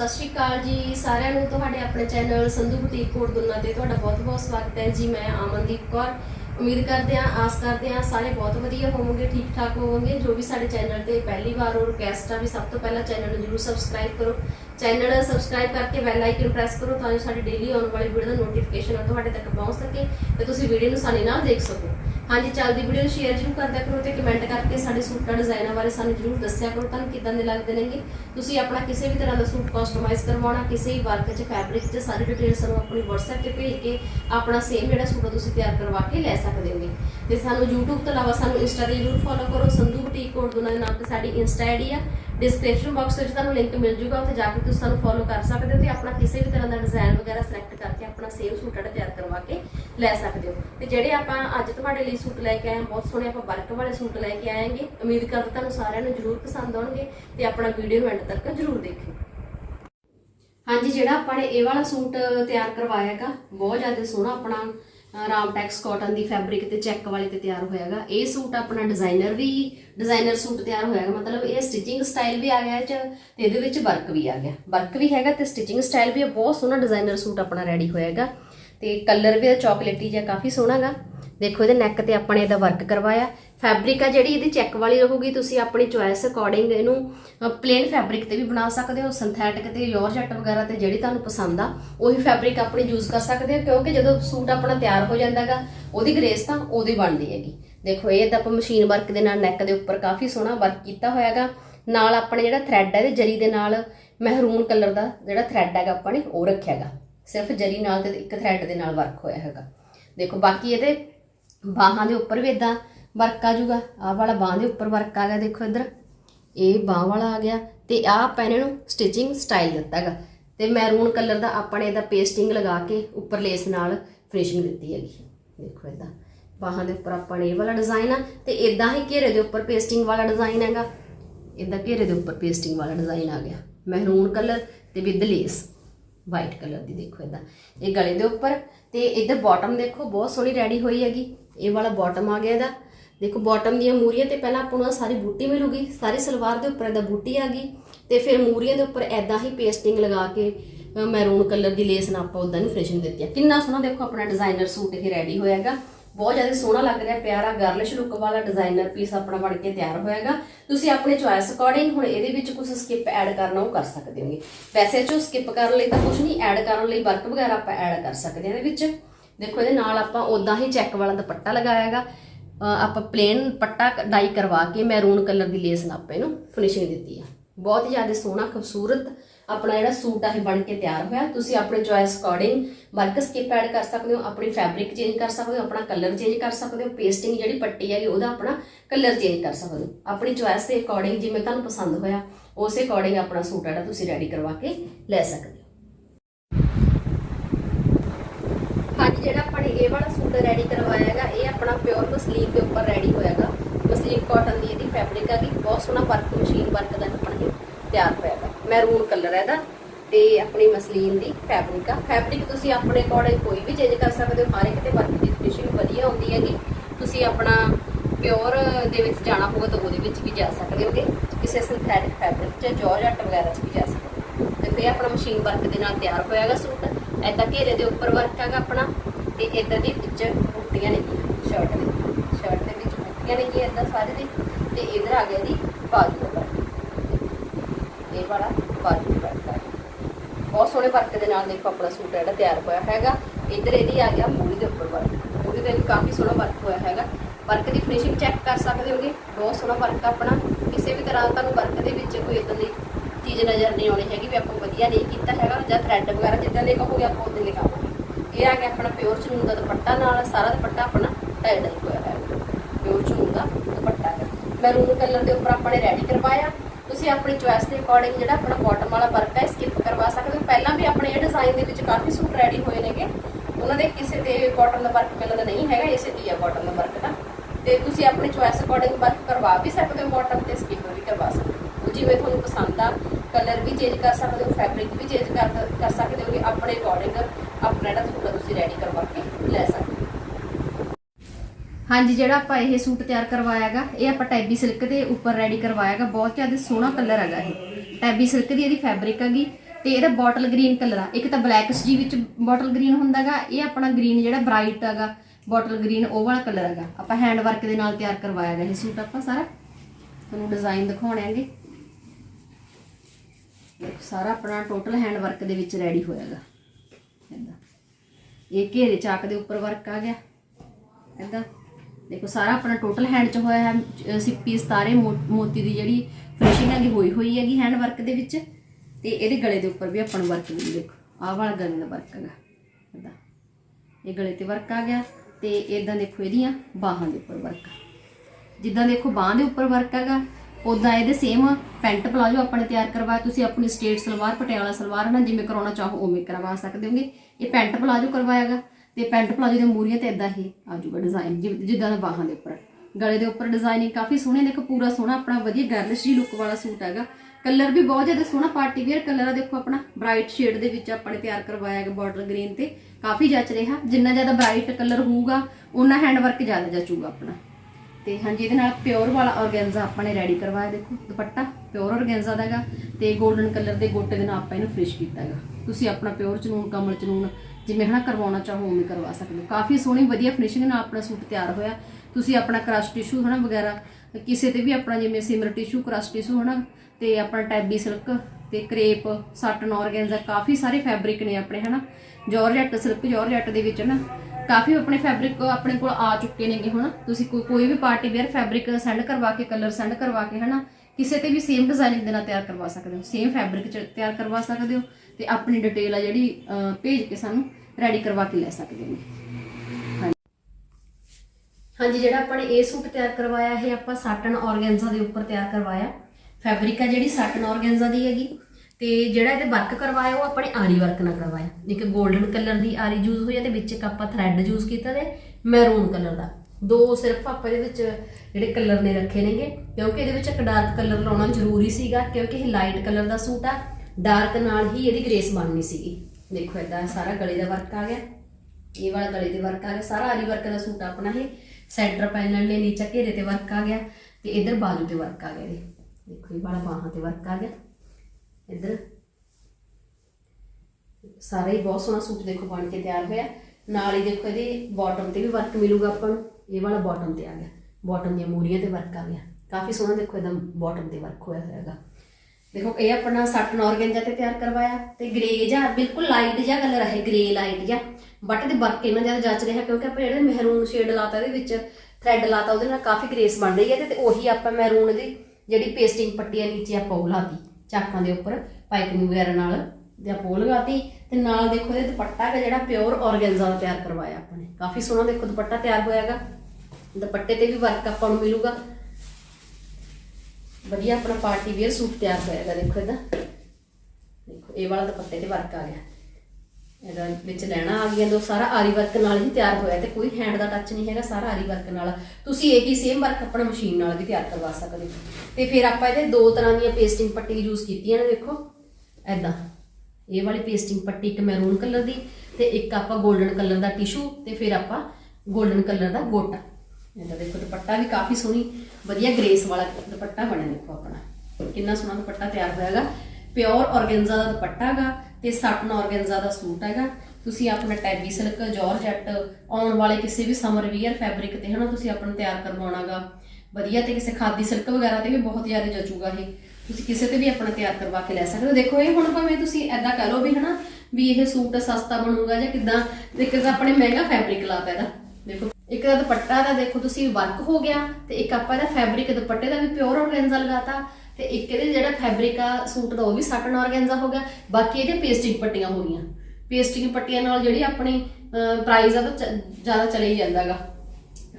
ਸਤਿ ਸ਼੍ਰੀ ਅਕਾਲ ਜੀ, ਸਾਰਿਆਂ ਨੂੰ ਤੁਹਾਡੇ ਆਪਣੇ ਚੈਨਲ ਸੰਧੂ ਬੁਟੀਕ ਕੋਟ ਦੁਨਾ ਤੇ ਤੁਹਾਡਾ ਬਹੁਤ-ਬਹੁਤ ਸਵਾਗਤ ਹੈ ਜੀ। ਮੈਂ ਅਮਨਦੀਪ ਕੌਰ, ਉਮੀਦ ਕਰਦੇ ਹਾਂ, ਆਸ ਕਰਦੇ ਹਾਂ ਸਾਰੇ ਬਹੁਤ ਵਧੀਆ ਹੋਵੋਗੇ, ਠੀਕ ਠਾਕ ਹੋਵੋਗੇ। ਜੋ ਵੀ ਸਾਡੇ ਚੈਨਲ ਤੇ ਪਹਿਲੀ ਵਾਰ ਹੋ ਰਿਕਵੈਸਟ ਆ, ਵੀ ਸਭ ਤੋਂ ਪਹਿਲਾਂ ਚੈਨਲ ਨੂੰ ਜਰੂਰ ਸਬਸਕ੍ਰਾਈਬ ਕਰੋ। ਚੈਨਲ ਸਬਸਕ੍ਰਾਈਬ ਕਰਕੇ ਬੈਲ ਆਈਕਨ ਪ੍ਰੈਸ ਕਰੋ ਤਾਂ ਜੋ ਸਾਡੀ ਡੇਲੀ ਆਉਣ ਵਾਲੀ ਵੀਡੀਓ ਦਾ ਨੋਟੀਫਿਕੇਸ਼ਨ ਤੁਹਾਡੇ ਤੱਕ ਪਹੁੰਚ ਸਕੇ ਤੇ ਤੁਸੀਂ ਵੀਡੀਓ ਨੂੰ ਆਸਾਨੀ ਨਾਲ ਦੇਖ ਸਕੋ। ਹਾਂਜੀ, ਚੱਲਦੀ ਵੀਡੀਓ ਨੂੰ ਸ਼ੇਅਰ ਜਰੂਰ ਕਰਦਿਆ ਕਰੋ ਤੇ ਕਮੈਂਟ ਕਰਕੇ ਸਾਡੇ ਸੂਟਾਂ ਡਿਜ਼ਾਈਨਾਂ ਬਾਰੇ ਸਾਨੂੰ ਜਰੂਰ ਦੱਸਿਆ ਕਰੋ। ਤੁਹਾਨੂੰ ਕਿਦਾਂ ਦੇ ਲੱਗਦੇ ਨੇਗੇ? ਤੁਸੀਂ ਆਪਣਾ ਕਿਸੇ ਵੀ ਤਰ੍ਹਾਂ ਦਾ ਸੂਟ ਕਸਟਮਾਈਜ਼ ਕਰਵਾਉਣਾ, ਕਿਸੇ ਵੀ ਵਰਕ 'ਚ ਫੈਬਰਿਕ 'ਚ ਸਾਰੀ ਡਿਟੇਲ ਸਾਨੂੰ ਆਪਣੀ WhatsApp ਤੇ ਭੇਜ ਕੇ ਆਪਣਾ ਸੇਮ ਜਿਹੜਾ ਸੂਟ ਆ ਤੁਸੀਂ ਤਿਆਰ ਕਰਵਾ ਕੇ ਲੈ ਸਕਦੇ ਹੋਗੇ ਤੇ ਸਾਨੂੰ YouTube ਤੋਂ ਇਲਾਵਾ ਸਾਨੂੰ Insta ਤੇ ਜਰੂਰ ਫੋਲੋ ਕਰੋ। ਸੰਧੂ ਬੁਟੀਕ ਕੋਡ ਦੋਨਾਂ ਦੇ ਨਾਮ ਤੇ ਸਾਡੀ Insta ਆਈਡੀ ਆ। ਡਿਸਕ੍ਰਿਪਸ਼ਨ ਬਾਕਸ ਵਿੱਚ ਤੁਹਾਨੂੰ ਲਿੰਕ ਮਿਲ ਜੂਗਾ। ਉੱਥੇ ਜਾ ਕੇ ਤੁਸੀਂ ਸਾਨੂੰ ਫੋਲੋ ਕਰ ਸਕਦੇ ਹੋ ਤੇ ਆਪਣਾ ਕਿਸੇ ਵੀ ਤਰ੍ਹਾਂ ਦਾ ਡਿਜ਼ਾਈਨ ਵਗੈਰਾ ਸਿਲੈਕਟ ਕਰਕੇ ਆਪਣਾ ਸੇਮ ਸੂਟ ਜਿਹੜਾ ਤਿਆਰ ਕਰਵਾ ਕੇ ਲੈ ਸਕਦੇ ਹੋ। ਤੇ ਜਿਹੜੇ ਆਪਾਂ ਅੱਜ ਤੁਹਾਡੇ ਲਈ ਸੂਟ ਲੈ ਕੇ ਆਏ ਹਾਂ, ਬਹੁਤ ਸੋਹਣੇ ਆਪਾਂ ਵਰਕ ਵਾਲੇ ਸੂਟ ਲੈ ਕੇ ਆਏਗੇ। ਉਮੀਦ ਕਰਦਾ ਤੁਹਾਨੂੰ ਸਾਰਿਆਂ ਨੂੰ ਜਰੂਰ ਪਸੰਦ ਆਉਣਗੇ ਤੇ ਆਪਣਾ ਵੀਡੀਓ ਨੂੰ ਐਂਡ ਤੱਕ ਜਰੂਰ ਦੇਖਿਓ। ਹਾਂਜੀ, ਜਿਹੜਾ ਆਪਾਂ ਨੇ ਇਹ ਵਾਲਾ ਸੂਟ ਤਿਆਰ ਕਰਵਾਇਆ ਬਹੁਤ ਜ਼ਿਆਦਾ ਸੋਹਣਾ ਆਪਣਾ ਰਾਮਟੈਕਸ ਕਾਟਨ ਦੀ ਫੈਬਰਿਕ ਤੇ ਚੈੱਕ ਵਾਲੇ ਤੇ ਤਿਆਰ ਹੋਇਆ ਇਹ ਸੂਟ ਆਪਣਾ ਡਿਜ਼ਾਈਨਰ ਵੀ ਡਿਜ਼ਾਈਨਰ ਸੂਟ ਤਿਆਰ ਹੋਇਆ ਮਤਲਬ ਇਹ ਸਟਿਚਿੰਗ ਸਟਾਈਲ ਵੀ ਆ ਗਿਆ ਚ ਤੇ ਇਹਦੇ ਵਿੱਚ ਵਰਕ ਵੀ ਆ ਗਿਆ। ਵਰਕ ਵੀ ਹੈਗਾ ਤੇ ਸਟਿਚਿੰਗ ਸਟਾਈਲ ਵੀ ਬਹੁਤ ਸੋਹਣਾ ਡਿਜ਼ਾਈਨਰ ਸੂਟ ਆਪਣਾ ਰੈਡੀ ਹੋਇਆ ਹੈਗਾ। ਤੇ ਕਲਰ ਵੀ ਇਹਦਾ ਚਾਕਲੇਟੀ ਜਿਹਾ ਕਾਫੀ ਸੋਹਣਾ ਹੈਗਾ ਦੇਖੋ ਇਹਦੇ ਨੈਕ ਤੇ ਆਪਾਂ ਨੇ ਇਹਦਾ ਵਰਕ ਕਰਵਾਇਆ। ਫੈਬਰਿਕ ਆ ਜਿਹੜੀ ਇਹਦੀ ਚੈੱਕ ਵਾਲੀ ਰਹੂਗੀ, ਤੁਸੀਂ ਆਪਣੀ ਚੁਆਇਸ ਅਕੋਰਡਿੰਗ ਇਹਨੂੰ ਪਲੇਨ ਫੈਬਰਿਕ ਤੇ ਵੀ ਬਣਾ ਸਕਦੇ ਹੋ ਸਿੰਥੈਟਿਕ ਤੇ ਜਾਰਜਟ ਵਗੈਰਾ ਤੇ ਜਿਹੜੀ ਤੁਹਾਨੂੰ ਪਸੰਦ ਆ, ਉਹੀ ਫੈਬਰਿਕ ਆਪਣੀ ਯੂਜ਼ ਕਰ ਸਕਦੇ ਹੋ, ਕਿਉਂਕਿ ਜਦੋਂ ਸੂਟ ਆਪਣਾ ਤਿਆਰ ਹੋ ਜਾਂਦਾਗਾ, ਉਹਦੀ ਗ੍ਰੇਸ ਤਾਂ ਉਹਦੀ ਬਣਦੀ ਹੈਗੀ। ਦੇਖੋ, ਇਹ ਤਾਂ ਆਪਾਂ ਮਸ਼ੀਨ ਵਰਕ ਦੇ ਨਾਲ ਨੈਕ ਦੇ ਉੱਪਰ ਕਾਫੀ ਸੋਹਣਾ ਵਰਕ ਕੀਤਾ ਹੋਇਆਗਾ। ਨਾਲ ਆਪਣੇ ਜਿਹੜਾ ਥ੍ਰੈਡ ਹੈ ਇਹਦੇ ਜਰੀ ਦੇ ਨਾਲ ਮਹਿਰੂਨ ਕਲਰ ਦਾ ਜਿਹੜਾ ਥ੍ਰੈਡ ਹੈਗਾ ਆਪਾਂ ਨੇ, ਉਹ ਰੱਖਿਆਗਾ। ਸਿਰਫ ਜਰੀ ਨਾਲ ਤੇ ਇੱਕ ਥ੍ਰੈਡ ਦੇ ਨਾਲ ਵਰਕ ਹੋਇਆ ਹੈਗਾ। ਦੇਖੋ, ਬਾਕੀ ਇਹਦੇ ਬਾਹਾਂ ਦੇ ਉੱਪਰ ਵੀ ਇਦਾਂ ਵਰਕ ਆ ਜੂਗਾ ਆਹ ਵਾਲਾ ਬਾਹਾਂ ਦੇ ਉੱਪਰ ਵਰਕ ਆ ਗਿਆ, ਦੇਖੋ ਇੱਧਰ। ਇਹ ਬਾਹ ਵਾਲਾ ਆ ਗਿਆ ਤੇ ਆਹ ਆਪਾਂ ਇਹਨਾਂ ਨੂੰ ਸਟਿਚਿੰਗ ਸਟਾਈਲ ਦਿੱਤਾ ਹੈਗਾ। ਤੇ ਮੈਰੂਨ ਕਲਰ ਦਾ ਆਪਾਂ ਨੇ ਇਹਦਾ ਪੇਸਟਿੰਗ ਲਗਾ ਕੇ ਉੱਪਰ ਲੇਸ ਨਾਲ ਫਿਨਿਸ਼ਿੰਗ ਦਿੱਤੀ ਹੈਗੀ। ਦੇਖੋ ਇਦਾਂ ਬਾਹਾਂ ਦੇ ਉੱਪਰ ਆਪਾਂ ਨੇ ਇਹ ਵਾਲਾ ਡਿਜ਼ਾਈਨ ਆ ਤੇ ਇਦਾਂ ਹੀ ਘੇਰੇ ਦੇ ਉੱਪਰ ਪੇਸਟਿੰਗ ਵਾਲਾ ਡਿਜ਼ਾਈਨ ਹੈਗਾ। ਇਦਾਂ ਘੇਰੇ ਦੇ ਉੱਪਰ ਪੇਸਟਿੰਗ ਵਾਲਾ ਡਿਜ਼ਾਈਨ ਆ ਗਿਆ। ਮਹਿਰੂਨ ਕਲਰ ਤੇ ਵਿਦ ਲੇਸ ਵਾਈਟ ਕਲਰ ਦੀ ਦੇਖੋ ਇਦਾਂ ਇਹ ਗਲੇ ਦੇ ਉੱਪਰ ਤੇ ਇੱਧਰ ਬਾਟਮ ਦੇਖੋ, ਬਹੁਤ ਸੋਹਣੀ ਰੈਡੀ ਹੋਈ ਹੈਗੀ। ਇਹ ਵਾਲਾ ਬਾਟਮ ਆ ਗਿਆ ਇਹਦਾ। ਦੇਖੋ ਬਾਟਮ ਦੀਆਂ ਮੂਰੀਆਂ ਤੇ ਪਹਿਲਾਂ ਆਪਾਂ ਨੂੰ ਸਾਰੀ ਬੂਟੀ ਮਿਲੂਗੀ। ਸਾਰੀ ਸਲਵਾਰ ਦੇ ਉੱਪਰ ਇਹਦਾ ਬੂਟੀ ਆ ਗਈ ਤੇ ਫਿਰ ਮੂਰੀਆਂ ਦੇ ਉੱਪਰ ਐਦਾਂ ਹੀ ਪੇਸਟਿੰਗ ਲਗਾ ਕੇ ਮੈਰੂਨ ਕਲਰ ਦੀ ਲੇਸ ਨਾਲ ਆਪਾਂ ਉਦਾਂ ਨੂੰ ਫਿਨਿਸ਼ਿੰਗ ਦਿੱਤੀ ਆ। ਕਿੰਨਾ ਸੋਹਣਾ ਦੇਖੋ, ਆਪਣਾ ਡਿਜ਼ਾਈਨਰ ਸੂਟ ਇਹ ਰੈਡੀ ਹੋਇਆਗਾ ਬਹੁਤ ਜ਼ਿਆਦਾ ਸੋਹਣਾ ਲੱਗ ਰਿਹਾ, ਪਿਆਰਾ ਗਰਲਿਸ਼ ਲੁੱਕ ਵਾਲਾ ਡਿਜ਼ਾਈਨਰ ਪੀਸ ਆਪਣਾ ਬਣ ਕੇ ਤਿਆਰ ਹੋਇਆਗਾ। ਤੁਸੀਂ ਆਪਣੇ ਚੁਆਇਸ ਅਕੋਰਡਿੰਗ ਹੁਣ ਇਹਦੇ ਵਿੱਚ ਕੁਝ ਸਕਿਪ ਐਡ ਕਰਨਾ, ਉਹ ਕਰ ਸਕਦੇ ਹੋਗੇ। ਵੈਸੇ ਜੋ ਸਕਿਪ ਕਰਨ ਲਈ ਤਾਂ ਕੁਝ ਨਹੀਂ ਐਡ ਕਰਨ ਲਈ ਵਰਕ ਵਗੈਰਾ ਆਪਾਂ ਐਡ ਕਰ ਸਕਦੇ ਹਾਂ ਇਹਦੇ ਵਿੱਚ। ਦੇਖੋ ਇਹਦੇ ਨਾਲ ਆਪਾਂ ਉਦਾਂ ਹੀ ਚੈੱਕ ਵਾਲਾ ਦੁਪੱਟਾ ਲਗਾਇਆਗਾ ਆਪਾਂ ਪਲੇਨ ਪੱਟਾ ਡਾਈ ਕਰਵਾ ਕੇ ਮੈਰੂਨ ਕਲਰ ਦੀ ਲੇਸ ਨਾਲ ਆਪਾਂ ਇਹਨੂੰ ਫਿਨਿਸ਼ਿੰਗ ਦਿੱਤੀ ਆ। ਬਹੁਤ ਹੀ ਜ਼ਿਆਦਾ ਸੋਹਣਾ, ਖੂਬਸੂਰਤ ਆਪਣਾ ਜਿਹੜਾ ਸੂਟ ਆ ਇਹ ਬਣ ਕੇ ਤਿਆਰ ਹੋਇਆ। ਤੁਸੀਂ ਆਪਣੇ ਚੋਇਸ ਅਕੋਰਡਿੰਗ ਵਰਕ ਸਕਿਪ ਐਡ ਕਰ ਸਕਦੇ ਹੋ, ਆਪਣੀ ਫੈਬਰਿਕ ਚੇਂਜ ਕਰ ਸਕਦੇ ਹੋ, ਆਪਣਾ ਕਲਰ ਚੇਂਜ ਕਰ ਸਕਦੇ ਹੋ ਪੇਸਟਿੰਗ ਜਿਹੜੀ ਪੱਟੀ ਹੈਗੀ ਉਹਦਾ ਆਪਣਾ ਕਲਰ ਚੇਂਜ ਕਰ ਸਕਦੇ ਹੋ। ਆਪਣੀ ਚੋਇਸ ਦੇ ਅਕੋਰਡਿੰਗ ਜਿਵੇਂ ਤੁਹਾਨੂੰ ਪਸੰਦ ਹੋਇਆ, ਉਸੇ ਅਕੋਰਡਿੰਗ ਆਪਣਾ ਸੂਟ ਜਿਹੜਾ ਤੁਸੀਂ ਰੈਡੀ ਕਰਵਾ ਕੇ ਲੈ ਸਕਦੇ ਹੋ। ਹਾਂਜੀ, ਜਿਹੜਾ ਆਪਾਂ ਨੇ ਇਹ ਵਾਲਾ ਸੂਟ ਰੈਡੀ ਕਰਵਾਇਆ ਹੈਗਾ, ਇਹ ਆਪਣਾ ਪਿਓਰ ਮਸਲੀਨ ਦੇ ਉੱਪਰ ਰੈਡੀ ਹੋਇਆਗਾ ਮਸਲੀਨ ਕਾਟਨ ਦੀ ਇਹਦੀ ਫੈਬਰਿਕ ਹੈਗੀ, ਬਹੁਤ ਸੋਹਣਾ ਵਰਕ ਮਸ਼ੀਨ ਵਰਕ ਦਾ ਆਪਣਾ ਇਹ। ਤਿਆਰ ਹੋਇਆ ਹੋਇਆਗਾ ਮੈਰੂਨ ਕਲਰ ਹੈ ਇਹਦਾ ਤੇ ਆਪਣੀ ਮਸਲੀਨ ਦੀ ਫੈਬਰਿਕ ਆ। ਫੈਬਰਿਕ ਤੁਸੀਂ ਆਪਣੇ ਅਕੋਰਡਿੰਗ ਕੋਈ ਵੀ ਚੇਂਜ ਕਰ ਸਕਦੇ ਹੋ। ਹਰ ਇੱਕ ਤੇ ਵਰਕ ਦੀ ਫਿਨਿਸ਼ਿੰਗ ਵਧੀਆ ਆਉਂਦੀ ਹੈਗੀ। ਤੁਸੀਂ ਆਪਣਾ ਪਿਓਰ ਦੇ ਵਿੱਚ ਜਾਣਾ ਹੋਵੇ ਤਾਂ ਉਹਦੇ ਵਿੱਚ ਵੀ ਜਾ ਸਕਦੇ ਹੋਗੇ ਕਿਸੇ ਸਿੰਥੈਟਿਕ ਫੈਬਰਿਕ ਚ ਜਾਰਜਟ ਵਗੈਰਾ ਚ ਵੀ ਜਾ ਸਕਦੇ ਹੋ। ਦੇਖੋ ਇਹ ਆਪਣਾ ਮਸ਼ੀਨ ਵਰਕ ਦੇ ਨਾਲ ਤਿਆਰ ਹੋਇਆ ਹੈਗਾ ਸੂਟ। ਐਦਾਂ ਘੇਰੇ ਦੇ ਉੱਪਰ ਵਰਕ ਹੈਗਾ ਆਪਣਾ। ਤੇ ਇਦਾਂ ਦੀ ਵਿੱਚ ਬੁੱਟੀਆਂ ਨੇ ਸ਼ਰਟ ਦੇ। ਸ਼ਰਟ ਦੇ ਵਿੱਚ ਬੁੱਟੀਆਂ ਨੇ ਕੀ ਇਦਾਂ ਸਾਰੇ ਦੀ। ਤੇ ਇਧਰ ਆ ਗਿਆ ਦੀ ਬਾਜੂ ਦਾ। ਇਹ ਵਾਲਾ ਬਾਜੂ ਦਾ ਬਹੁਤ ਸੋਹਣੇ ਵਰਕ ਦੇ ਨਾਲ ਦੇਖੋ ਆਪਣਾ ਸੂਟ ਜਿਹੜਾ ਤਿਆਰ ਹੋਇਆ ਹੈਗਾ। ਇਧਰ ਇਹਦੀ ਆ ਗਿਆ ਮੂਰੀ ਦੇ ਉੱਪਰ ਵਰਕ ਮੂਰੀ ਤੇ ਵੀ ਕਾਫੀ ਸੋਹਣਾ ਵਰਕ ਹੋਇਆ ਹੈਗਾ। ਵਰਕ ਦੀ ਫਿਨਿਸ਼ਿੰਗ ਚੈੱਕ ਕਰ ਸਕਦੇ ਹੋਗੇ। ਬਹੁਤ ਸੋਹਣਾ ਵਰਕ ਆਪਣਾ। ਕਿਸੇ ਵੀ ਤਰ੍ਹਾਂ ਤੁਹਾਨੂੰ ਵਰਕ ਦੇ ਵਿੱਚ ਕੋਈ ਇਦਾਂ ਦੀ ਚੀਜ਼ ਨਜ਼ਰ ਨਹੀਂ ਆਉਣੀ ਹੈਗੀ ਵੀ ਆਪਾਂ ਵਧੀਆ ਨਹੀਂ ਕੀਤਾ ਹੈਗਾ ਜਾਂ ਥ੍ਰੈਡ ਵਗੈਰਾ ਜਿੱਦਾਂ ਦੇ ਕਹੋਗੇ ਆਪਾਂ ਉਦਾਂ ਲਿਖਾਵਾਂਗੇ ਇਹ ਆ ਗਿਆ ਆਪਣਾ ਪਿਓਰ ਚੂਨ ਦਾ ਦੁਪੱਟਾ ਨਾਲ ਸਾਰਾ ਦੁਪੱਟਾ ਆਪਣਾ ਟਾਈ ਡਾਈ ਹੋਇਆ ਹੈ ਪਿਓਰ ਚੂਨ ਦਾ ਦੁਪੱਟਾ ਹੈ ਮੈਰੂਨ ਕਲਰ ਦੇ ਉੱਪਰ ਆਪਾਂ ਨੇ ਰੈਡੀ ਕਰਵਾਇਆ। ਤੁਸੀਂ ਆਪਣੀ ਚੁਆਇਸ ਦੇ ਅਕੋਰਡਿੰਗ ਜਿਹੜਾ ਆਪਣਾ ਬਾਟਮ ਵਾਲਾ ਵਰਕ ਹੈ ਸਕਿਪ ਕਰਵਾ ਸਕਦੇ ਹੋ। ਪਹਿਲਾਂ ਵੀ ਆਪਣੇ ਇਹ ਡਿਜ਼ਾਈਨ ਦੇ ਵਿੱਚ ਕਾਫੀ ਸੂਟ ਰੈਡੀ ਹੋਏ ਨੇਗੇ। ਉਹਨਾਂ ਦੇ ਕਿਸੇ ਤੇ ਬਾਟਮ ਦਾ ਵਰਕ ਮਿਲਦਾ ਨਹੀਂ ਹੈਗਾ, ਇਸੇ ਦੀ ਆ ਬਾਟਮ ਦਾ ਵਰਕ ਦਾ। ਤੇ ਤੁਸੀਂ ਆਪਣੀ ਚੁਆਇਸ ਅਕੋਰਡਿੰਗ ਵਰਕ ਕਰਵਾ ਵੀ ਸਕਦੇ ਹੋ ਬਾਟਮ ਤੇ ਸਕਿਪ ਵੀ ਕਰਵਾ ਸਕਦੇ ਹੋ। ਜਿਵੇਂ ਤੁਹਾਨੂੰ ਪਸੰਦ ਆ ਕਲਰ ਵੀ ਚੇਂਜ ਕਰ ਸਕਦੇ ਹੋ ਫੈਬਰਿਕ ਵੀ ਚੇਂਜ ਕਰ ਕਰ ਸਕਦੇ ਹੋ ਆਪਣੇ ਅਕੋਰਡਿੰਗ ਆਪਣਾ ਜਿਹੜਾ ਸੂਟ ਆ, ਤੁਸੀਂ ਰੈਡੀ ਕਰਵਾ ਕੇ ਲੈ ਸਕਦੇ ਹੋ। ਹਾਂਜੀ, ਜਿਹੜਾ ਆਪਾਂ ਇਹ ਸੂਟ ਤਿਆਰ ਕਰਵਾਇਆਗਾ ਇਹ ਆਪਾਂ ਟੈਬੀ ਸਿਲਕ ਦੇ ਉੱਪਰ ਰੈਡੀ ਕਰਵਾਇਆਗਾ ਬਹੁਤ ਜ਼ਿਆਦਾ ਸੋਹਣਾ ਕਲਰ ਹੈਗਾ ਇਹ। ਟੈਬੀ ਸਿਲਕ ਦੀ ਇਹਦੀ ਫੈਬਰਿਕ ਹੈਗੀ ਤੇ ਇਹਦਾ ਬੋਟਲ ਗ੍ਰੀਨ ਕਲਰ ਆ। ਇੱਕ ਤਾਂ ਬਲੈਕ ਜੀ ਵਿੱਚ ਬੋਟਲ ਗ੍ਰੀਨ ਹੁੰਦਾਗਾ ਇਹ ਆਪਣਾ ਗ੍ਰੀਨ ਜਿਹੜਾ ਬ੍ਰਾਈਟ ਹੈਗਾ ਬੋਟਲ ਗ੍ਰੀਨ ਉਹ ਵਾਲਾ ਕਲਰ ਹੈਗਾ। ਆਪਾਂ ਹੈਂਡ ਵਰਕ ਦੇ ਨਾਲ ਤਿਆਰ ਕਰਵਾਇਆ ਗਿਆ ਇਹ ਸੂਟ ਆਪਾਂ ਸਾਰਾ। ਤੁਹਾਨੂੰ ਡਿਜ਼ਾਈਨ ਦਿਖਾਉਣੇ ਆਂਗੇ ਸਾਰਾ ਆਪਣਾ ਟੋਟਲ ਹੈਂਡ ਵਰਕ ਦੇ ਵਿੱਚ ਰੈਡੀ ਹੋਇਆਗਾ ਏਦਾਂ ਇਹ ਘੇਰੇ ਚਾਕ ਦੇ ਉੱਪਰ ਵਰਕ ਆ ਗਿਆ। ਏਦਾਂ ਦੇਖੋ, ਸਾਰਾ ਆਪਣਾ ਟੋਟਲ ਹੈਂਡ 'ਚ ਹੋਇਆ ਹੈ ਸਿੱਪੀ ਸਤਾਰੇ, ਮੋ- ਮੋਤੀ ਦੀ ਜਿਹੜੀ ਫਿਨਿਸ਼ਿੰਗ ਹੈਗੀ, ਹੋਈ ਹੋਈ ਹੈਗੀ ਹੈਂਡ ਵਰਕ ਦੇ ਵਿੱਚ। ਤੇ ਇਹਦੇ ਗਲੇ ਦੇ ਉੱਪਰ ਵੀ ਆਪਾਂ ਨੂੰ ਵਰਕ ਮਿਲੀ ਦੇਖੋ, ਆਹ ਵਾਲਾ ਗਲੇ ਦਾ ਵਰਕ ਹੈਗਾ ਏਦਾਂ ਇਹ ਗਲੇ ਤੇ ਵਰਕ ਆ ਗਿਆ, ਤੇ ਇਦਾਂ ਦੇਖੋ ਇਹਦੀਆਂ ਬਾਹਾਂ ਦੇ ਉੱਪਰ ਵਰਕ ਜਿੱਦਾਂ ਦੇਖੋ, ਬਾਹਾਂ ਦੇ ਉੱਪਰ ਵਰਕ ਹੈਗਾ ਉਦਾਂ ਇਹਦੇ ਸੇਮ ਪੈਂਟ ਪਲਾਜੋ ਆਪਾਂ ਤਿਆਰ ਕਰਵਾਇਆ, ਤੁਸੀਂ ਆਪਣੀ ਸਟੇਟ ਸਲਵਾਰ, ਪਟਿਆਲਾ ਸਲਵਾਰ ਹੈ ਨਾ ਜਿਵੇਂ ਕਰਾਉਣਾ ਚਾਹੋ, ਉਵੇਂ ਕਰਵਾ ਸਕਦੇ ਹੋਗੇ। ਇਹ ਪੈਂਟ ਪਲਾਜੋ ਕਰਵਾਇਆਗਾ ਤੇ ਪੈਂਟ ਪਲਾਜੋ ਦੇ ਮੂਰੀਆਂ ਤੇ ਇਦਾਂ ਹੀ ਆਜੂਗਾ ਜਾਊਗਾ ਡਿਜ਼ਾਈਨ ਜਿੱਦਾਂ ਦਾ ਬਾਹਾਂ ਦੇ ਉੱਪਰ। ਗਲੇ ਦੇ ਉੱਪਰ ਡਿਜ਼ਾਈਨਿੰਗ ਕਾਫੀ ਸੋਹਣੇ ਦੇਖੋ ਪੂਰਾ ਸੋਹਣਾ ਆਪਣਾ ਵਧੀਆ ਗਰਲਿਸ਼ ਜੀ ਲੁੱਕ ਵਾਲਾ ਸੂਟ ਹੈਗਾ। ਕਲਰ ਵੀ ਬਹੁਤ ਜ਼ਿਆਦਾ ਸੋਹਣਾ ਪਾਰਟੀ ਵੇਅਰ ਕਲਰ ਆ ਦੇਖੋ ਆਪਣਾ ਬ੍ਰਾਈਟ ਸ਼ੇਡ ਦੇ ਵਿੱਚ ਆਪਾਂ ਨੇ ਤਿਆਰ ਕਰਵਾਇਆ ਹੈਗਾ ਬਾਰਡਰ ਗ੍ਰੀਨ ਤੇ, ਕਾਫੀ ਜੱਚ ਰਿਹਾ। ਜਿੰਨਾ ਜ਼ਿਆਦਾ ਬ੍ਰਾਈਟ ਕਲਰ ਹੋਊਗਾ ਉਨਾ ਹੈਂਡ ਵਰਕ ਜ਼ਿਆਦਾ ਜਚੂਗਾ ਆਪਣਾ। ਤੇ ਹਾਂਜੀ, ਇਹਦੇ ਨਾਲ ਪਿਓਰ ਵਾਲਾ ਔਰਗੈਂਜ਼ਾ ਆਪਾਂ ਨੇ ਰੈਡੀ ਕਰਵਾਇਆ, ਦੇਖੋ ਦੁਪੱਟਾ ਪਿਓਰ ਔਰਗੈਂਜ਼ਾ ਦਾ ਹੈਗਾ ਤੇ 골ਡਨ ਕਲਰ ਦੇ ਗੋਟੇ ਦੇ ਨਾਲ ਆਪਾਂ ਇਹਨੂੰ ਫਿਸ਼ ਕੀਤਾ ਹੈਗਾ। ਤੁਸੀਂ ਆਪਣਾ ਪਿਓਰ ਚਨੂਨ, ਕਮਲ ਚਨੂਨ ਜਿਵੇਂ ਹਨਾ ਕਰਵਾਉਣਾ ਚਾਹੋ ਉਵੇਂ ਕਰਵਾ ਸਕਦੇ ਹੋ। ਕਾਫੀ ਸੋਹਣੀ, ਵਧੀਆ ਫਿਨਿਸ਼ਿੰਗ ਨਾਲ ਆਪਣਾ ਸੂਟ ਤਿਆਰ ਹੋਇਆ। ਤੁਸੀਂ ਆਪਣਾ ਕ੍ਰਸ਼ ਟਿਸ਼ੂ ਹਨਾ ਵਗੈਰਾ, ਕਿਸੇ ਤੇ ਵੀ ਆਪਣਾ ਜਿਵੇਂ ਸਿਮਰ ਟਿਸ਼ੂ ਕ੍ਰਸ਼ ਟਿਸ਼ੂ ਹਨਾ, ਤੇ ਆਪਣਾ ਟੈਬੀ ਸਿਲਕ ਤੇ ਕਰੇਪ ਸਾਟਨ ਔਰਗੈਂਜ਼ਾ ਕਾਫੀ ਸਾਰੇ ਫੈਬਰਿਕ ਨੇ ਆਪਣੇ ਹਨਾ। ਜਾਰਜੈਟ ਸਿਲਕ ਜਾਰਜੈਟ ਦੇ ਵਿੱਚ ਨਾ, ਕਾਫੀ ਆਪਣੇ ਫੈਬਰਿਕ ਆਪਣੇ ਕੋਲ ਆ ਚੁੱਕੇ ਨੇਗੇ ਹੁਣ। ਤੁਸੀਂ ਕੋਈ ਕੋਈ ਵੀ ਪਾਰਟੀ ਵੇਅਰ ਫੈਬਰਿਕ ਸੈਂਡ ਕਰਵਾ ਕੇ ਕਲਰ ਸੈਂਡ ਕਰਵਾ ਕੇ ਹਨਾ, ਕਿਸੇ ਤੇ ਵੀ ਸੇਮ ਡਿਜ਼ਾਈਨਿੰਗ ਦੇ ਨਾਲ ਤਿਆਰ ਕਰਵਾ ਸਕਦੇ ਹੋ। ਸੇਮ ਫੈਬਰਿਕ ਚ ਤਿਆਰ ਕਰਵਾ ਸਕਦੇ ਹੋ ਤੇ ਆਪਣੀ ਡਿਟੇਲ ਆ ਜਿਹੜੀ ਭੇਜ ਕੇ ਸਾਨੂੰ ਰੈਡੀ ਕਰਵਾ ਕੇ ਲੈ ਸਕਦੇ ਹੋ ਹਾਂਜੀ, ਜਿਹੜਾ ਆਪਾਂ ਨੇ ਇਹ ਸੂਟ ਤਿਆਰ ਕਰਵਾਇਆ, ਇਹ ਆਪਾਂ ਸਾਟਨ ਔਰਗੈਂਜ਼ਾ ਦੇ ਉੱਪਰ ਤਿਆਰ ਕਰਵਾਇਆ। ਫੈਬਰਿਕ ਆ ਜਿਹੜੀ ਸਾਟਨ ਔਰਗੈਂਜ਼ਾ ਦੀ ਹੈਗੀ। ਤੇ ਜਿਹੜਾ ਇਹਦੇ ਵਰਕ ਕਰਵਾਇਆ, ਉਹ ਆਪਣੇ ਆਰੀ ਵਰਕ ਨਾਲ ਕਰਵਾਇਆ। ਇੱਕ 골ਡਨ ਕਲਰ ਦੀ ਆਰੀ ਯੂਜ਼ ਹੋਈ ਹੈ ਤੇ ਵਿੱਚ ਇੱਕ ਆਪਾਂ ਥਰੈਡ ਯੂਜ਼ ਕੀਤਾ ਤੇ ਮੈਰੂਨ ਕਲਰ ਦਾ। ਦੋ ਸਿਰਫ ਆਪਾਂ ਇਹਦੇ ਵਿੱਚ ਜਿਹੜੇ ਕਲਰ ਨੇ ਰੱਖੇ ਨੇਗੇ, ਕਿਉਂਕਿ ਇਹਦੇ ਵਿੱਚ ਇੱਕ ਡਾਰਕ ਕਲਰ ਲਾਉਣਾ ਜ਼ਰੂਰੀ ਸੀਗਾ, ਕਿਉਂਕਿ ਇਹ ਲਾਈਟ ਕਲਰ ਦਾ ਸੂਟ ਆ। ਡਾਰਕ ਨਾਲ ਹੀ ਇਹਦੀ ਗ੍ਰੇਸ ਬਣਨੀ ਸੀਗੀ। ਦੇਖੋ ਇਦਾਂ ਸਾਰਾ ਗਲੇ ਦਾ ਵਰਕ ਆ ਗਿਆ। ਇਹ ਵਾਲਾ ਗਲੇ ਤੇ ਵਰਕ ਆ ਗਿਆ। ਸਾਰਾ ਆਰੀ ਵਰਕ ਦਾ ਸੂਟ ਆਪਣਾ ਇਹ ਸੈਂਟਰ ਪੈਨਲ ਨੇ ਨੀਚੇ ਘੇਰੇ ਤੇ ਵਰਕ ਆ ਗਿਆ ਤੇ ਇਧਰ ਬਾਜੂ ਤੇ ਵਰਕ ਆ ਗਿਆ ਇਹਦੇ ਦੇਖੋ ਇਹ ਵਾਲਾ ਬਾਹਾਂ ਤੇ ਵਰਕ ਆ ਗਿਆ। ਇਧਰ ਸਾਰਾ ਹੀ ਬਹੁਤ ਸੋਹਣਾ ਸੂਟ ਦੇਖੋ ਬਣ ਕੇ ਤਿਆਰ ਹੋਇਆ। ਨਾਲ ਹੀ ਦੇਖੋ ਇਹਦੇ ਬਾਟਮ ਤੇ ਵੀ ਵਰਕ ਮਿਲੂਗਾ ਆਪਾਂ ਨੂੰ। ਇਹ ਵਾਲਾ ਬਾਟਮ ਤੇ ਆ ਗਿਆ। ਬਾਟਮ ਦੀਆਂ ਮੂਰੀਆਂ ਤੇ ਵਰਕ ਆ ਗਿਆ। ਕਾਫੀ ਸੋਹਣਾ ਦੇਖੋ ਇਹਦਾ ਬਾਟਮ ਤੇ ਵਰਕ ਹੋਇਆ ਹੋਇਆਗਾ। ਦੇਖੋ, ਇਹ ਆਪਣਾ ਸੱਟ ਔਰਗੈਂਜਾ ਤੇ ਤਿਆਰ ਕਰਵਾਇਆ ਤੇ ਗ੍ਰੇ ਜਾਂ ਬਿਲਕੁਲ ਲਾਈਟ ਜਿਹਾ ਕਲਰ ਹੈ ਗ੍ਰੇ ਲਾਈਟ ਜਿਹਾ। ਬਟ ਇਹਦੇ ਵਰਕ ਇਹਨਾਂ ਜ਼ਿਆਦਾ ਜੱਚ ਰਿਹਾ ਕਿਉਂਕਿ ਆਪਾਂ ਜਿਹੜੇ ਮਹਿਰੂਨ ਸ਼ੇਡ ਲਾਤਾ ਇਹਦੇ ਵਿੱਚ ਥ੍ਰੈਡ ਲਾਤਾ, ਉਹਦੇ ਨਾਲ ਕਾਫੀ ਗ੍ਰੇਸ ਬਣ ਰਹੀ ਹੈ ਤੇ- ਉਹੀ ਆਪਾਂ ਮਹਿਰੂਨ ਦੀ ਜਿਹੜੀ ਪੇਸਟਿੰਗ ਪੱਟੀ ਆ ਨੀਚੇ ਆਪਾਂ ਉਹ ਲਾਤੀ, ਚਾਕਾਂ ਦੇ ਉੱਪਰ ਪਾਈਪਿੰਗ ਵਗੈਰਾ ਨਾਲ ਤੇ ਆਪਾਂ ਉਹ ਲਗਾਤੀ ਤੇ ਨਾਲ ਦੇਖੋ ਇਹ ਦੁਪੱਟਾ ਹੈ ਜਿਹੜਾ ਪਿਓਰ ਔਰਗੈਂਜ਼ਾ ਦਾ ਤਿਆਰ ਕਰਵਾਇਆ ਆਪਾਂ ਨੇ। ਕਾਫੀ ਸੋਹਣਾ ਦੇਖੋ ਦੁਪੱਟਾ ਤਿਆਰ ਹੋਇਆਗਾ। ਦੁਪੱਟੇ ਤੇ ਵੀ ਵਰਕ ਆਪਾਂ ਨੂੰ ਮਿਲੂਗਾ। ਵਧੀਆ ਆਪਣਾ ਪਾਰਟੀ ਵੇਅਰ ਸੂਟ ਤਿਆਰ ਹੋਇਆਗਾ ਦੇਖੋ ਇਹਦਾ। ਦੇਖੋ, ਇਹ ਵਾਲਾ ਦੁਪੱਟੇ ਤੇ ਵਰਕ ਆ ਗਿਆ। ਇਹਦਾ ਵਿੱਚ ਲੈਣਾ ਆ ਗਿਆ ਦੋ ਸਾਰਾ ਆਰੀ ਵਰਕ ਨਾਲ ਹੀ ਤਿਆਰ ਹੋਇਆ ਤੇ ਕੋਈ ਹੈਂਡ ਦਾ ਟੱਚ ਨਹੀਂ ਹੈਗਾ, ਸਾਰਾ ਆਰੀ ਵਰਕ ਨਾਲ। ਤੁਸੀਂ ਇਹ ਹੀ ਸੇਮ ਵਰਕ ਆਪਣਾ ਮਸ਼ੀਨ ਨਾਲ ਵੀ ਤਿਆਰ ਕਰਵਾ ਸਕਦੇ ਹੋ। ਤੇ ਫਿਰ ਆਪਾਂ ਇਹਦੇ ਦੋ ਤਰ੍ਹਾਂ ਦੀਆਂ ਪੇਸਟਿੰਗ ਪੱਟੀ ਯੂਜ਼ ਕੀਤੀਆਂ ਨੇ, ਦੇਖੋ। ਐਦਾਂ ਇਹ ਵਾਲੀ ਪੇਸਟਿੰਗ ਪੱਟੀ ਇੱਕ ਮੈਰੂਨ ਕਲਰ ਦੀ ਤੇ ਇੱਕ ਆਪਾਂ 골ਡਨ ਕਲਰ ਦਾ ਟਿਸ਼ੂ ਤੇ ਫਿਰ ਆਪਾਂ 골ਡਨ ਕਲਰ ਦਾ ਗੋਟਾ। ਇਹਦਾ ਦੇਖੋ ਦੁਪੱਟਾ ਵੀ ਕਾਫੀ ਸੋਹਣੀ, ਵਧੀਆ ਗ੍ਰੇਸ ਵਾਲਾ ਦੁਪੱਟਾ ਬਣਿਆ ਦੇਖੋ ਆਪਣਾ। ਕਿੰਨਾ ਸੋਹਣਾ ਦੁਪੱਟਾ ਤਿਆਰ ਹੋਇਆਗਾ ਪਿਓਰ ਔਰਗੈਂਜ਼ਾ ਦਾ ਦੁਪੱਟਾ ਹੈਗਾ ਤੇ ਸਾਟਨ ਔਰਗੈਂਜ਼ਾ ਦਾ ਸੂਟ ਹੈਗਾ। ਤੁਸੀਂ ਆਪਣਾ ਟੈਬੀ ਸਿਲਕ ਜਾਰਜੈਟ ਆਉਣ ਵਾਲੇ ਕਿਸੇ ਵੀ ਸਮਰ ਵੀਅਰ ਫੈਬਰਿਕ ਤੇ ਹਨਾ ਤੁਸੀਂ ਆਪਣਾ ਤਿਆਰ ਕਰਵਾਉਣਾਗਾ। ਵਧੀਆ ਤੇ ਕਿਸੇ ਖਾਦੀ ਸਿਲਕ ਵਗੈਰਾ ਤੇ ਵੀ ਬਹੁਤ ਜ਼ਿਆਦਾ ਜਚੂਗਾ ਇਹ। ਤੁਸੀਂ ਕਿਸੇ ਤੇ ਵੀ ਆਪਣਾ ਤਿਆਰ ਕਰਵਾ ਕੇ ਲੈ ਸਕਦੇ ਹੋ। ਦੇਖੋ ਇਹ ਹੁਣ ਭਾਵੇਂ ਤੁਸੀਂ ਐਦਾਂ ਕਹਿ ਲਓ ਵੀ ਹਨਾ ਵੀ ਇਹ ਸੂਟ ਸਸਤਾ ਬਣੂਗਾ ਜਾਂ ਕਿਦਾਂ ਦੇਖੋ ਆਪਣੇ ਮਹਿੰਗਾ ਫੈਬਰਿਕ ਲਾਤਾ ਇਹਦਾ। ਦੇਖੋ ਇੱਕ ਦਾ ਦੁਪੱਟਾ ਦਾ ਦੇਖੋ ਤੁਸੀਂ ਵਰਕ ਹੋ ਗਿਆ ਤੇ ਇੱਕ ਆਪਾਂ ਇਹਦਾ ਫੈਬਰਿਕ ਦੁਪੱਟੇ ਦਾ ਵੀ ਪਿਓਰ ਔਰਗੈਂਜ਼ਾ ਲਗਾਤਾ ਤੇ ਇੱਕ ਇਹਦੇ ਜਿਹੜਾ ਫੈਬਰਿਕ ਆ, ਸੂਟ ਦਾ ਉਹ ਵੀ ਸਾਟਨ ਔਰਗੈਂਜ਼ਾ ਹੋ ਗਿਆ। ਬਾਕੀ ਇਹਦੇ ਪੇਸਟਿੰਗ ਪੱਟੀਆਂ ਹੋ ਗਈਆਂ। ਪੇਸਟਿੰਗ ਪੱਟੀਆਂ ਨਾਲ ਜਿਹੜੀ ਆਪਣੀ ਪ੍ਰਾਈਸ ਆ ਤਾਂ ਚ- ਜ਼ਿਆਦਾ ਚਲੇ ਹੀ ਜਾਂਦਾਗਾ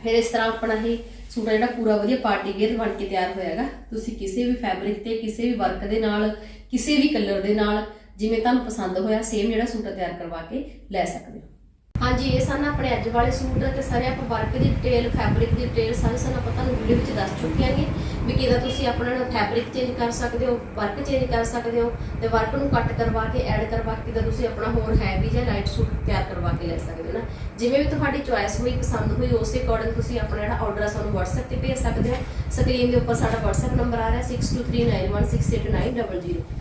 ਫਿਰ ਇਸ ਤਰ੍ਹਾਂ ਆਪਣਾ ਇਹ ਸੂਟ ਜਿਹੜਾ ਪੂਰਾ ਵਧੀਆ ਪਾਰਟੀ ਵੇਅਰ ਬਣ ਕੇ ਤਿਆਰ ਹੋਇਆਗਾ ਤੁਸੀਂ ਕਿਸੇ ਵੀ ਫੈਬਰਿਕ ਤੇ, ਕਿਸੇ ਵੀ ਵਰਕ ਦੇ ਨਾਲ, ਕਿਸੇ ਵੀ ਕਲਰ ਦੇ ਨਾਲ ਜਿਵੇਂ ਤੁਹਾਨੂੰ ਪਸੰਦ ਹੋਇਆ ਸੇਮ ਜਿਹੜਾ ਸੂਟ ਆ ਤਿਆਰ ਕਰਵਾ ਕੇ ਲੈ ਸਕਦੇ ਹੋ। ਹਾਂਜੀ, ਇਹ ਸਨ ਆਪਣੇ ਅੱਜ ਵਾਲੇ ਸੂਟ ਤੇ ਸਾਰੇ ਆਪਾਂ ਵਰਕ ਦੀ ਡਿਟੇਲ ਫੈਬਰਿਕ ਦੀ ਡਿਟੇਲ ਸਾਰੇ ਸਾਨੂੰ ਆਪਾਂ ਤੁਹਾਨੂੰ ਵੀਡੀਓ ਵਿੱਚ ਦੱਸ ਚੁੱਕੇ ਹਾਂਗੇ ਵੀ ਕਿਦਾਂ ਤੁਸੀਂ ਆਪਣਾ ਫੈਬਰਿਕ ਚੇਂਜ ਕਰ ਸਕਦੇ ਹੋ ਵਰਕ ਚੇਂਜ ਕਰ ਸਕਦੇ ਹੋ ਤੇ ਵਰਕ ਨੂੰ ਕੱਟ ਕਰਵਾ ਕੇ ਐਡ ਕਰਵਾ ਕੇ ਕਿਦਾਂ ਤੁਸੀਂ ਆਪਣਾ ਹੋਰ ਹੈਵੀ ਜਾਂ ਲਾਈਟ ਸੂਟ ਤਿਆਰ ਕਰਵਾ ਕੇ ਲੈ ਸਕਦੇ ਹੋ ਨਾ। ਜਿਵੇਂ ਵੀ ਤੁਹਾਡੀ ਚੁਆਇਸ ਹੋਈ, ਪਸੰਦ ਹੋਈ, ਉਸੇ ਅਕੋਰਡਿੰਗ ਤੁਸੀਂ ਆਪਣਾ ਜਿਹੜਾ ਆਰਡਰ ਆ ਸਾਨੂੰ WhatsApp ਤੇ ਭੇਜ ਸਕਦੇ ਹੋ। ਸਕਰੀਨ ਦੇ ਉੱਪਰ ਸਾਡਾ WhatsApp ਨੰਬਰ ਆ ਰਿਹਾ 6239168900